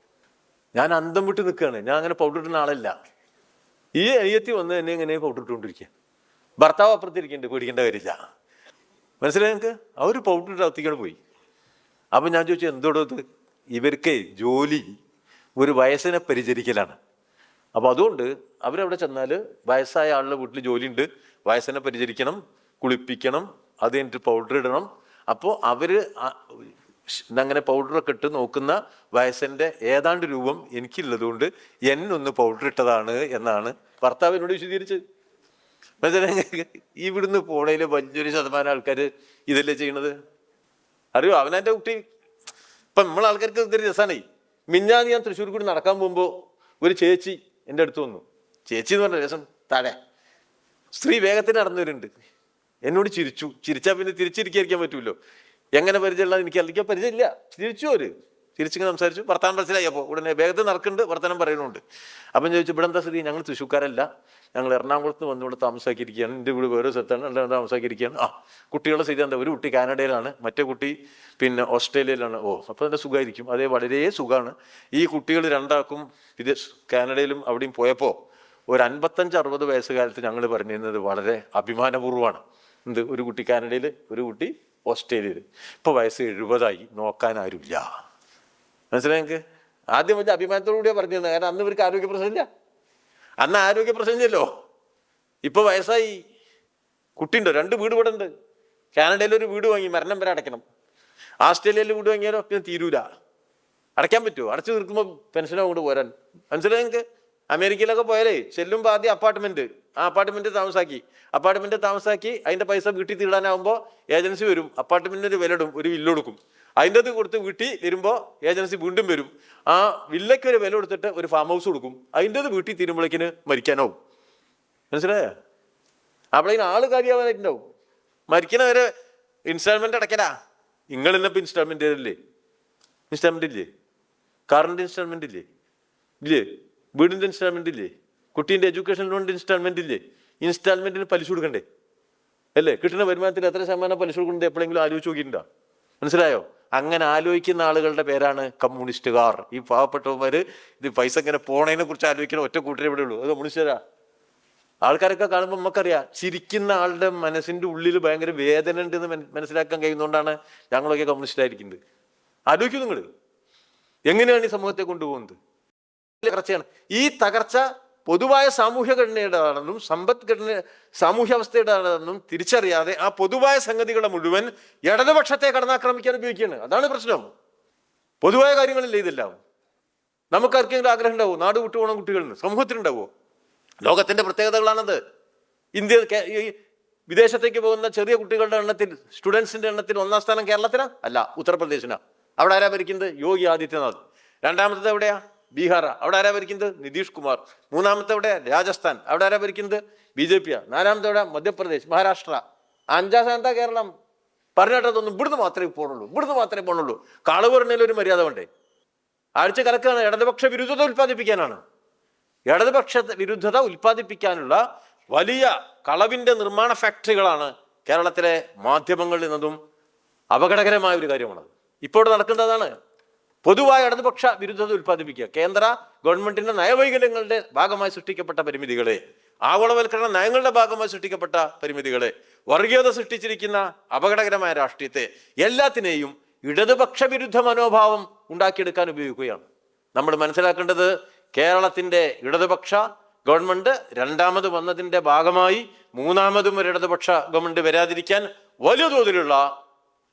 ഞാൻ അന്തം വിട്ട് നിൽക്കുകയാണ്. ഞാൻ അങ്ങനെ പൗഡർ ഇടുന്ന ആളല്ല. ഈ അയ്യത്തി വന്ന് എന്നെ ഇങ്ങനെ പൗഡർ ഇട്ടുകൊണ്ടിരിക്കുക. ഭർത്താവ് അപ്പുറത്തിരിക്കുന്നുണ്ട് പേടിക്കേണ്ട കാര്യമില്ല. മനസ്സിലായി നിങ്ങൾക്ക് അവർ പൗഡർ ഇട്ട് പോയി. അപ്പം ഞാൻ ചോദിച്ചു എന്തോടോ ഇത്? ഇവർക്ക് ജോലി ഒരു വയസ്സിനെ പരിചരിക്കലാണ്. അപ്പോൾ അതുകൊണ്ട് അവരവിടെ ചെന്നാൽ വയസ്സായ ആളുടെ വീട്ടിൽ ജോലിയുണ്ട്. വയസ്സിനെ പരിചരിക്കണം കുളിപ്പിക്കണം അത് കഴിഞ്ഞിട്ട് പൗഡർ ഇടണം. അപ്പോൾ അവർ അങ്ങനെ പൗഡറൊക്കെ ഇട്ട് നോക്കുന്ന വയസ്സിന്റെ ഏതാണ്ട് രൂപം എനിക്കുള്ളതുകൊണ്ട് എന്നൊന്ന് പൗഡർ ഇട്ടതാണ് എന്നാണ് ഭർത്താവിനോട് വിശദീകരിച്ചത് മനസ്സിലായി? ഇവിടുന്ന് പോണേൽ വലിയൊരു ശതമാനം ആൾക്കാർ ഇതല്ലേ ചെയ്യണത്? അറിയോ? അവനെന്റെ കുട്ടി. ഇപ്പം നമ്മൾ ആൾക്കാർക്ക് ഇതൊരു രസമാണേ മിഞ്ഞാന്ന് ഞാൻ തൃശ്ശൂർ കൂടി നടക്കാൻ പോകുമ്പോൾ ഒരു ചേച്ചി എന്റെ അടുത്ത് വന്നു. ചേച്ചി എന്ന് പറഞ്ഞ രസം. താഴെ സ്ത്രീ വേഗത്തിന് നടന്നവരുണ്ട്. എന്നോട് ചിരിച്ചു. ചിരിച്ചാൽ പിന്നെ തിരിച്ചിരിക്കാതിരിക്കാൻ പറ്റുമല്ലോ എങ്ങനെ പരിചയമുള്ള എനിക്ക് അല്ലെങ്കിൽ പരിചയമില്ല. ചിരിച്ചു അവർ തിരിച്ചിങ്ങനെ സംസാരിച്ചു. വർത്താനം മനസ്സിലായി അപ്പോൾ. ഉടനെ വേഗത്തിൽ നടക്കുന്നുണ്ട് വർത്തമാനം പറയുന്നുണ്ട്. അപ്പം ചോദിച്ചു ഇവിടെ എന്താ സ്ഥിതി? ഞങ്ങൾ തൃശ്ശൂക്കാരല്ല ഞങ്ങൾ എറണാകുളത്ത് വന്ന് ഇവിടെ താമസാക്കിയിരിക്കുകയാണ്. എന്റെ വീട് വേറെ സ്ഥലത്താണ്. എന്റെ താമസാക്കിയിരിക്കുകയാണ്. ആ കുട്ടികളുടെ സ്ഥിതി എന്താ? ഒരു കുട്ടി കാനഡയിലാണ്. മറ്റേ കുട്ടി പിന്നെ ഓസ്ട്രേലിയയിലാണ്. ഓ അപ്പോൾ എന്റെ സുഖമായിരിക്കും. അതേ വളരെ സുഖമാണ്. ഈ കുട്ടികൾ രണ്ടാൾക്കും വിദേശ കാനഡയിലും അവിടെയും പോയപ്പോൾ ഒരു അൻപത്തഞ്ച് അറുപത് വയസ്സുകാലത്ത് ഞങ്ങൾ പറഞ്ഞിരുന്നത് വളരെ അഭിമാനപൂർവമാണ്. എന്ത്? ഒരു കുട്ടി കാനഡയിൽ ഒരു കുട്ടി ഓസ്ട്രേലിയയിൽ. ഇപ്പോൾ വയസ്സ് എഴുപതായി. നോക്കാൻ ആരുമില്ല മനസ്സിലായി നിങ്ങൾക്ക് ആദ്യം വലിയ അഭിമാനത്തോടുകൂടിയാണ് പറഞ്ഞു പറഞ്ഞിരുന്നത് കാരണം അന്ന് ഇവർക്ക് ആരോഗ്യ പ്രശ്നമില്ല അന്ന് ആരോഗ്യ പ്രശ്നമില്ലല്ലോ ഇപ്പോൾ വയസ്സായി. കുട്ടിയുണ്ടോ? രണ്ട് വീട് ഇവിടെ ഉണ്ട്. കാനഡയിൽ ഒരു വീട് വാങ്ങി. മരണം വരെ അടയ്ക്കണം. ആസ്ട്രേലിയയിൽ വീട് വാങ്ങിയാലോ പിന്നെ തീരൂല. അടയ്ക്കാൻ പറ്റുമോ അടച്ചു തീർക്കുമ്പോൾ പെൻഷനോ കൊണ്ട് പോരാൻ. മനസ്സിലായി നിങ്ങൾക്ക് അമേരിക്കയിലൊക്കെ പോയാലേ ചെല്ലുമ്പോൾ ആദ്യം അപ്പാർട്ട്മെന്റ് ആ അപ്പാർട്ട്മെന്റ് താമസാക്കി. അപ്പാർട്ട്മെന്റ് താമസാക്കി അതിന്റെ പൈസ വീട്ടിൽ തീടാനാവുമ്പോൾ ഏജൻസി വരും. അപ്പാർട്ട്മെന്റിന് വില ഇടും ഒരു വില്ല് കൊടുക്കും. അതിന്റെ അത് കൊടുത്ത് വീട്ടിൽ വരുമ്പോൾ ഏജൻസി വീണ്ടും വരും. ആ വില്ലയ്ക്ക് ഒരു വില കൊടുത്തിട്ട് ഒരു ഫാം ഹൗസ് കൊടുക്കും. അതിന്റെ അത് വീട്ടിൽ തീരുമ്പോഴേക്കിന് മരിക്കാനാവും. മനസ്സിലായോ? അപ്പോഴേക്കും ആൾ കാര്യമാവാനായിട്ടുണ്ടാവും മരിക്കണവരെ ഇൻസ്റ്റാൾമെന്റ് അടയ്ക്കലാ. നിങ്ങൾ ഇന്നിപ്പോൾ ഇൻസ്റ്റാൾമെന്റ് ഇല്ലേ ഇൻസ്റ്റാൾമെന്റ് ഇല്ലേ? കാറിന്റെ ഇൻസ്റ്റാൾമെന്റ് ഇല്ലേ? ഇല്ലേ? വീടിന്റെ ഇൻസ്റ്റാൾമെന്റ് ഇല്ലേ? കുട്ടീന്റെ എഡ്യൂക്കേഷൻ ലോണിന്റെ ഇൻസ്റ്റാൾമെന്റ് ഇല്ലേ? ഇൻസ്റ്റാൾമെന്റിന് പലിശ കൊടുക്കണ്ടേ? അല്ലേ? കിട്ടുന്ന വരുമാനത്തിൽ എത്ര ശതമാനം പലിശ കൊടുക്കുന്നത് എപ്പോഴെങ്കിലും ആലോചിച്ച് നോക്കിയിട്ടുണ്ടോ? മനസ്സിലായോ? അങ്ങനെ ആലോചിക്കുന്ന ആളുകളുടെ പേരാണ് കമ്മ്യൂണിസ്റ്റുകാർ. ഈ പാവപ്പെട്ടവന്മാർ ഇത് പൈസ ഇങ്ങനെ പോണതിനെ കുറിച്ച് ആലോചിക്കുന്ന ഒറ്റ കൂട്ടരെ ഇവിടെ ഉള്ളൂ. അത് കമ്മ്യൂണിസ്റ്റുകാരാ. ആൾക്കാരൊക്കെ കാണുമ്പോൾ നമുക്കറിയാം ചിരിക്കുന്ന ആളുടെ മനസ്സിന്റെ ഉള്ളിൽ ഭയങ്കര വേദന ഉണ്ടെന്ന് മനസ്സിലാക്കാൻ കഴിയുന്നതുകൊണ്ടാണ് ഞങ്ങളൊക്കെ കമ്മ്യൂണിസ്റ്റായിരിക്കുന്നത്. ആലോചിക്കും നിങ്ങൾ എങ്ങനെയാണ് ഈ സമൂഹത്തെ കൊണ്ടുപോകുന്നത്? തകർച്ചയാണ്. ഈ തകർച്ച പൊതുവായ സാമൂഹ്യ ഘടനയുടേതാണെന്നും സമ്പദ്ഘടന സാമൂഹ്യാവസ്ഥയുടേതാണെന്നും തിരിച്ചറിയാതെ ആ പൊതുവായ സംഗതികളെ മുഴുവൻ ഇടതുപക്ഷത്തെ കടന്നാക്രമിക്കാൻ ഉപയോഗിക്കുകയാണ്. അതാണ് പ്രശ്നം. പൊതുവായ കാര്യങ്ങളില്ലേ ഇതെല്ലാം. നമുക്ക് ആർക്കെങ്കിലും ആഗ്രഹം ഉണ്ടാവോ? നാട് വിട്ടുപോകണം കുട്ടികളിന് സമൂഹത്തിനുണ്ടാവോ ലോകത്തിന്റെ പ്രത്യേകതകളാണത്. ഇന്ത്യ ഈ വിദേശത്തേക്ക് പോകുന്ന ചെറിയ കുട്ടികളുടെ എണ്ണത്തിൽ സ്റ്റുഡൻസിന്റെ എണ്ണത്തിൽ ഒന്നാം സ്ഥാനം കേരളത്തിനാ? അല്ല ഉത്തർപ്രദേശിനാ. അവിടെ ആരാ ഭരിക്കുന്നത്? യോഗി ആദിത്യനാഥ്. രണ്ടാമത്തത് എവിടെയാ? ബീഹാറാ. അവിടെ ആരാ ഭരിക്കുന്നത്? നിതീഷ് കുമാർ. മൂന്നാമത്തെ അവിടെ രാജസ്ഥാൻ. അവിടെ ആരാ ഭരിക്കുന്നത്? ബി ജെ പിയാ. നാലാമത്തെ അവിടെ മധ്യപ്രദേശ് മഹാരാഷ്ട്ര. അഞ്ചാം സ്ഥാനത്താ കേരളം. പറഞ്ഞിട്ടതൊന്നും ഇവിടുന്ന് മാത്രമേ പോണുള്ളൂ. ഇവിടുന്ന് മാത്രമേ പോണുള്ളൂ. കളവ് പറഞ്ഞതിൽ ഒരു മര്യാദ വേണ്ടേ? ആഴ്ച കലക്കാണ് ഇടതുപക്ഷ വിരുദ്ധത ഉൽപ്പാദിപ്പിക്കാനാണ്. ഇടതുപക്ഷ വിരുദ്ധത ഉൽപ്പാദിപ്പിക്കാനുള്ള വലിയ കളവിന്റെ നിർമ്മാണ ഫാക്ടറികളാണ് കേരളത്തിലെ മാധ്യമങ്ങളിൽ നിന്നതും അപകടകരമായ ഒരു കാര്യമാണ് ഇപ്പോൾ നടക്കുന്നതാണ് പൊതുവായ ഇടതുപക്ഷ വിരുദ്ധത ഉൽപ്പാദിപ്പിക്കുക. കേന്ദ്ര ഗവൺമെന്റിന്റെ നയവൈകല്യങ്ങളുടെ ഭാഗമായി സൃഷ്ടിക്കപ്പെട്ട പരിമിതികളെ ആഗോളവൽക്കരണ നയങ്ങളുടെ ഭാഗമായി സൃഷ്ടിക്കപ്പെട്ട പരിമിതികളെ വർഗീയത സൃഷ്ടിച്ചിരിക്കുന്ന അപകടകരമായ രാഷ്ട്രീയത്തെ എല്ലാത്തിനെയും ഇടതുപക്ഷ വിരുദ്ധ മനോഭാവം ഉണ്ടാക്കിയെടുക്കാൻ ഉപയോഗിക്കുകയാണ്. നമ്മൾ മനസ്സിലാക്കേണ്ടത് കേരളത്തിന്റെ ഇടതുപക്ഷ ഗവൺമെന്റ് രണ്ടാമത് വന്നതിന്റെ ഭാഗമായി മൂന്നാമതും ഒരു ഇടതുപക്ഷ ഗവൺമെന്റ് വരാതിരിക്കാൻ വലിയ തോതിലുള്ള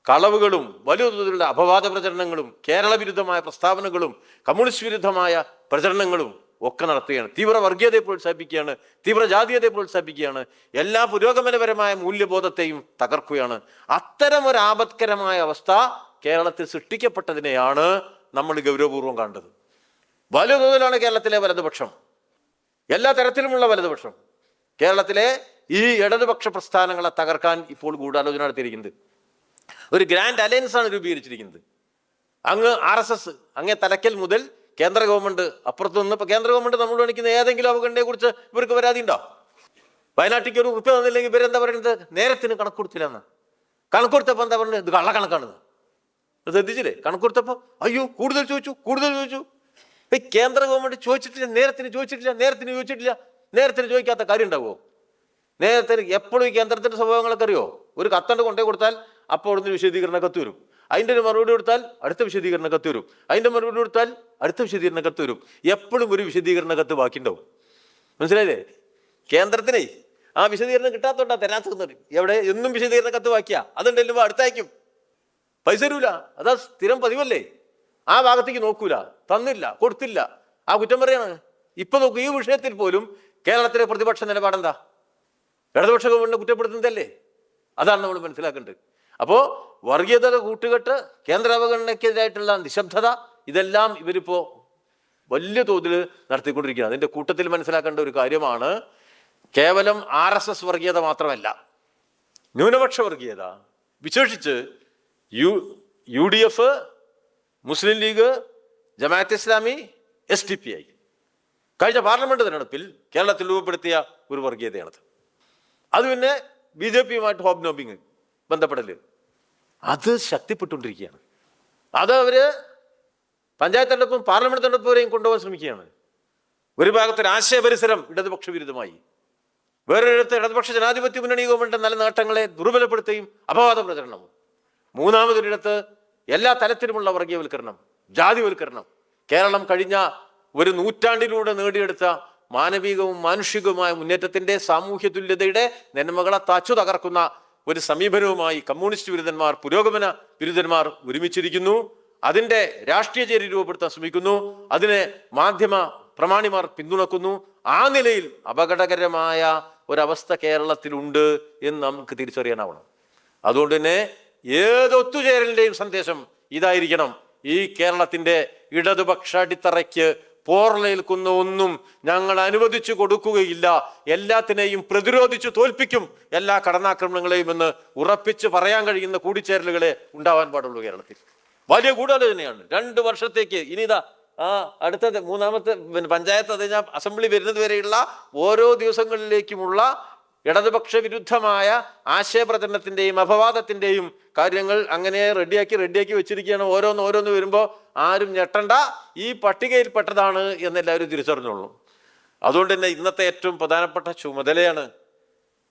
കളവുകളും വലിയ തോതിലുള്ള അപവാദ പ്രചരണങ്ങളും കേരള വിരുദ്ധമായ പ്രസ്താവനകളും കമ്മ്യൂണിസ്റ്റ് വിരുദ്ധമായ പ്രചരണങ്ങളും ഒക്കെ നടത്തുകയാണ്. തീവ്ര വർഗീയതയെ പ്രോത്സാഹിപ്പിക്കുകയാണ് തീവ്ര ജാതീയതയെ പ്രോത്സാഹിപ്പിക്കുകയാണ്. എല്ലാ പുരോഗമനപരമായ മൂല്യബോധത്തെയും തകർക്കുകയാണ്. അത്തരം ഒരു ആപത്കരമായ അവസ്ഥ കേരളത്തിൽ സൃഷ്ടിക്കപ്പെട്ടതിനെയാണ് നമ്മൾ ഗൗരവപൂർവം കണ്ടത്. വലിയ തോതിലാണ് കേരളത്തിലെ വലതുപക്ഷം. എല്ലാ തരത്തിലുമുള്ള വലതുപക്ഷം. കേരളത്തിലെ ഈ ഇടതുപക്ഷ പ്രസ്ഥാനങ്ങളെ തകർക്കാൻ ഇപ്പോൾ ഗൂഢാലോചന നടത്തിയിരിക്കുന്നത്. ഒരു ഗ്രാൻഡ് അലയൻസ് ആണ് രൂപീകരിച്ചിരിക്കുന്നത്. അങ്ങ് ആർ എസ് എസ് അങ്ങേ തലക്കൽ മുതൽ കേന്ദ്ര ഗവൺമെന്റ് അപ്പുറത്ത് നിന്ന് ഇപ്പൊ കേന്ദ്ര ഗവൺമെന്റ് നമ്മൾ കാണിക്കുന്ന ഏതെങ്കിലും അവഗണനയെ കുറിച്ച് ഇവർക്ക് പരാതി ഉണ്ടോ? വയനാട്ടിലേക്ക് ഒരു റുപ്യ തന്നില്ലെങ്കിൽ ഇവരെന്താ പറയുന്നത്? നേരത്തിന് കണക്ക് കൊടുത്തില്ല കണക്ക് കൊടുത്തപ്പോൾ എന്താ പറയുന്നത്? ഇത് കള്ളക്കണക്കാണ് ശ്രദ്ധിച്ചില്ലേ? കണക്ക് കൊടുത്തപ്പോൾ അയ്യോ കൂടുതൽ ചോദിച്ചു കൂടുതൽ ചോദിച്ചു. ഇപ്പൊ കേന്ദ്ര ഗവൺമെന്റ് ചോദിച്ചിട്ടില്ല നേരത്തിന് ചോദിച്ചിട്ടില്ല നേരത്തിന് ചോദിച്ചിട്ടില്ല നേരത്തിന് ചോദിക്കാത്ത കാര്യം ഉണ്ടാവുമോ? നേരത്തിന് എപ്പോഴും ഈ കേന്ദ്രത്തിന്റെ സ്വഭാവങ്ങളൊക്കെ അറിയോ? ഒരു കത്തണ്ട് കൊണ്ടേ കൊടുത്താൽ അപ്പോൾ അവിടുന്ന് വിശദീകരണ കത്ത് വരും അതിന്റെ ഒരു മറുപടി കൊടുത്താൽ അടുത്ത വിശദീകരണ കത്ത് വരും അതിന്റെ മറുപടി കൊടുത്താൽ അടുത്ത വിശദീകരണ കത്ത് വരും എപ്പോഴും ഒരു വിശദീകരണ കത്ത് ബാക്കിയുണ്ടാവും മനസ്സിലായില്ലേ? കേന്ദ്രത്തിനെ ആ വിശദീകരണം കിട്ടാത്തോണ്ടാ തരാത്തത് എവിടെ? എന്നും വിശദീകരണ കത്ത് ബാക്കിയാ അതുണ്ടല്ലോ അടുത്തയക്കും. പൈസ തരൂല. അതാ സ്ഥിരം പതിവല്ലേ? ആ ഭാഗത്തേക്ക് നോക്കൂല. തന്നില്ല കൊടുത്തില്ല. ആ കുറ്റം പറയാണ്. ഇപ്പൊ നോക്കൂ ഈ വിഷയത്തിൽ പോലും കേരളത്തിലെ പ്രതിപക്ഷ നിലപാടെന്താ? ഇടതുപക്ഷ ഗവൺമെന്റ് കുറ്റപ്പെടുത്തുന്നതല്ലേ? അതാണ് നമ്മൾ മനസ്സിലാക്കേണ്ടത്. അപ്പോൾ വർഗീയതയുടെ കൂട്ടുകെട്ട് കേന്ദ്ര അവഗണനയ്ക്കെതിരായിട്ടുള്ള നിശബ്ദത ഇതെല്ലാം ഇവരിപ്പോൾ വലിയ തോതിൽ നടത്തിക്കൊണ്ടിരിക്കുകയാണ്. അതിന്റെ കൂട്ടത്തിൽ മനസ്സിലാക്കേണ്ട ഒരു കാര്യമാണ് കേവലം ആർ എസ് എസ് വർഗീയത മാത്രമല്ല ന്യൂനപക്ഷ വർഗീയത വിശേഷിച്ച് U U D F Muslim League Jamaat Islami S D P I. കഴിഞ്ഞ പാർലമെന്റ് തിരഞ്ഞെടുപ്പിൽ കേരളത്തിൽ രൂപപ്പെടുത്തിയ ഒരു വർഗീയതയാണത്. അത് പിന്നെ ബി ജെ പിയുമായിട്ട് ഹോബ് നോബിങ് ബന്ധപ്പെടൽ. അത് ശക്തിപ്പെട്ടുകൊണ്ടിരിക്കുകയാണ്. അത് അവർ പഞ്ചായത്ത് തെരഞ്ഞെടുപ്പും പാർലമെന്റ് വരെയും കൊണ്ടുപോകാൻ ശ്രമിക്കുകയാണ്. ഒരു ഭാഗത്ത് ഒരു ആശയ പരിസരം ഇടതുപക്ഷ വിരുദ്ധമായി വേറൊരിടത്ത് ഇടതുപക്ഷ ജനാധിപത്യ മുന്നണി ഗവൺമെന്റ് നല്ല നേട്ടങ്ങളെ ദുർബലപ്പെടുത്തുകയും അപവാദ പ്രചരണവും മൂന്നാമതൊരിടത്ത് എല്ലാ തലത്തിലുമുള്ള വർഗീയവൽക്കരണം ജാതിവൽക്കരണം. കേരളം കഴിഞ്ഞ ഒരു നൂറ്റാണ്ടിലൂടെ നേടിയെടുത്ത മാനവികവും മാനുഷികവുമായ മുന്നേറ്റത്തിന്റെ സാമൂഹ്യ തുല്യതയുടെ നന്മകളെ തച്ചു തകർക്കുന്ന ഒരു സമീപനവുമായി കമ്മ്യൂണിസ്റ്റ് വിരുദ്ധന്മാർ പുരോഗമന വിരുദ്ധന്മാർ ഒരുമിച്ചിരിക്കുന്നു. അതിന്റെ രാഷ്ട്രീയ ചേരി രൂപപ്പെടുത്താൻ ശ്രമിക്കുന്നു. അതിനെ മാധ്യമ പ്രമാണിമാർ പിന്തുണക്കുന്നു. ആ നിലയിൽ അപകടകരമായ ഒരവസ്ഥ കേരളത്തിലുണ്ട് എന്ന് നമുക്ക് തിരിച്ചറിയാനാവണം. അതുകൊണ്ട് തന്നെ ഏതൊത്തുചേരലിന്റെയും സന്ദേശം ഇതായിരിക്കണം. ഈ കേരളത്തിന്റെ ഇടതുപക്ഷ അടിത്തറയ്ക്ക് പോർലേൽക്കുന്ന ഒന്നും ഞങ്ങൾ അനുവദിച്ചു കൊടുക്കുകയില്ല. എല്ലാത്തിനെയും പ്രതിരോധിച്ചു തോൽപ്പിക്കും. എല്ലാ കടന്നാക്രമണങ്ങളെയും എന്ന് ഉറപ്പിച്ച് പറയാൻ കഴിയുന്ന കൂടിച്ചേരലുകളെ ഉണ്ടാവാൻ പാടുള്ളൂ കേരളത്തിൽ. വലിയ ഗൂഢാലോചനയാണ് രണ്ട് വർഷത്തേക്ക് ഇനിതാ ആ അടുത്ത മൂന്നാമത്തെ പഞ്ചായത്ത് അത് ഞാൻ അസംബ്ലി വരുന്നത് വരെയുള്ള ഓരോ ദിവസങ്ങളിലേക്കുമുള്ള ഇടതുപക്ഷ വിരുദ്ധമായ ആശയപ്രചരണത്തിന്റെയും അപവാദത്തിന്റെയും കാര്യങ്ങൾ അങ്ങനെ റെഡിയാക്കി റെഡിയാക്കി വെച്ചിരിക്കുകയാണ്. ഓരോന്ന് ഓരോന്ന് വരുമ്പോൾ ആരും ഞെട്ടണ്ട. ഈ പട്ടികയിൽപ്പെട്ടതാണ് എന്നെല്ലാവരും തിരിച്ചറിഞ്ഞോളൂ. അതുകൊണ്ട് തന്നെ ഇന്നത്തെ ഏറ്റവും പ്രധാനപ്പെട്ട ചുമതലയാണ്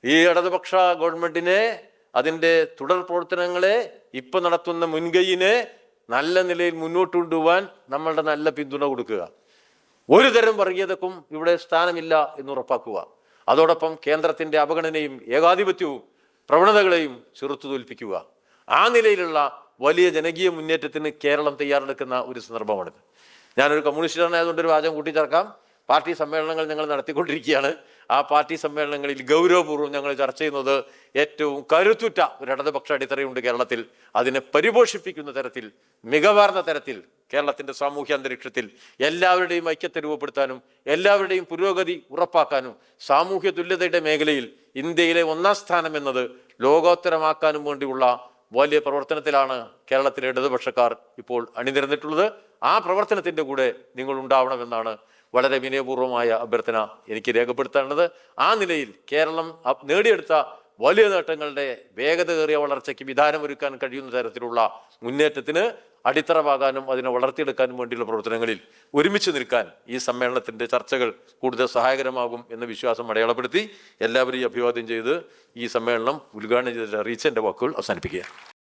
ഈ ഇടതുപക്ഷ ഗവൺമെന്റിനെ അതിന്റെ തുടർ പ്രവർത്തനങ്ങളെ ഇപ്പം നടത്തുന്ന മുൻകൈയിനെ നല്ല നിലയിൽ മുന്നോട്ട് കൊണ്ടുപോകാൻ നമ്മളുടെ നല്ല പിന്തുണ കൊടുക്കുക. ഒരു തരം വർഗീയതക്കും ഇവിടെ സ്ഥാനമില്ല എന്ന് ഉറപ്പാക്കുക. അതോടൊപ്പം കേന്ദ്രത്തിന്റെ അവഗണനയും ഏകാധിപത്യവും പ്രവണതകളെയും ചെറുത്തു തോൽപ്പിക്കുക. ആ നിലയിലുള്ള വലിയ ജനകീയ മുന്നേറ്റത്തിന് കേരളം തയ്യാറെടുക്കുന്ന ഒരു സന്ദർഭമാണിത്. ഞാനൊരു കമ്മ്യൂണിസ്റ്റുകാരനായതുകൊണ്ട് ഒരു വാചകം കൂട്ടിച്ചേർക്കാം. പാർട്ടി സമ്മേളനങ്ങൾ ഞങ്ങൾ നടത്തിക്കൊണ്ടിരിക്കുകയാണ്. ആ പാർട്ടി സമ്മേളനങ്ങളിൽ ഗൗരവപൂർവം ഞങ്ങൾ ചർച്ച ചെയ്യുന്നത് ഏറ്റവും കരുത്തുറ്റ ഒരു ഇടതുപക്ഷ അടിത്തറയുണ്ട് കേരളത്തിൽ. അതിനെ പരിപോഷിപ്പിക്കുന്ന തരത്തിൽ മികവാർന്ന തരത്തിൽ കേരളത്തിന്റെ സാമൂഹ്യ അന്തരീക്ഷത്തിൽ എല്ലാവരുടെയും ഐക്യത്തെ രൂപപ്പെടുത്താനും എല്ലാവരുടെയും പുരോഗതി ഉറപ്പാക്കാനും സാമൂഹ്യ തുല്യതയുടെ മേഖലയിൽ ഇന്ത്യയിലെ ഒന്നാം സ്ഥാനം എന്നത് ലോകോത്തരമാക്കാനും വേണ്ടിയുള്ള വലിയ പ്രവർത്തനത്തിലാണ് കേരളത്തിലെ ഇടതുപക്ഷക്കാർ ഇപ്പോൾ അണിനിരന്നിട്ടുള്ളത്. ആ പ്രവർത്തനത്തിന്റെ കൂടെ നിങ്ങൾ ഉണ്ടാവണമെന്നാണ് വളരെ വിനയപൂർവമായ അഭ്യർത്ഥന എനിക്ക് രേഖപ്പെടുത്തേണ്ടത്. ആ നിലയിൽ കേരളം നേടിയെടുത്ത വലിയ നേട്ടങ്ങളുടെ വേഗതയേറിയ വളർച്ചയ്ക്ക് വിധാനം ഒരുക്കാൻ കഴിയുന്ന തരത്തിലുള്ള മുന്നേറ്റത്തിന് അടിത്തറവാകാനും അതിനെ വളർത്തിയെടുക്കാനും വേണ്ടിയുള്ള പ്രവർത്തനങ്ങളിൽ ഒരുമിച്ച് നിൽക്കാൻ ഈ സമ്മേളനത്തിന്റെ ചർച്ചകൾ കൂടുതൽ സഹായകരമാകും എന്ന വിശ്വാസം അടയാളപ്പെടുത്തി എല്ലാവരെയും അഭിവാദ്യം ചെയ്ത് ഈ സമ്മേളനം ഉദ്ഘാടനം ചെയ്ത റീച്ചന്റെ വാക്കുകൾ അവസാനിപ്പിക്കുക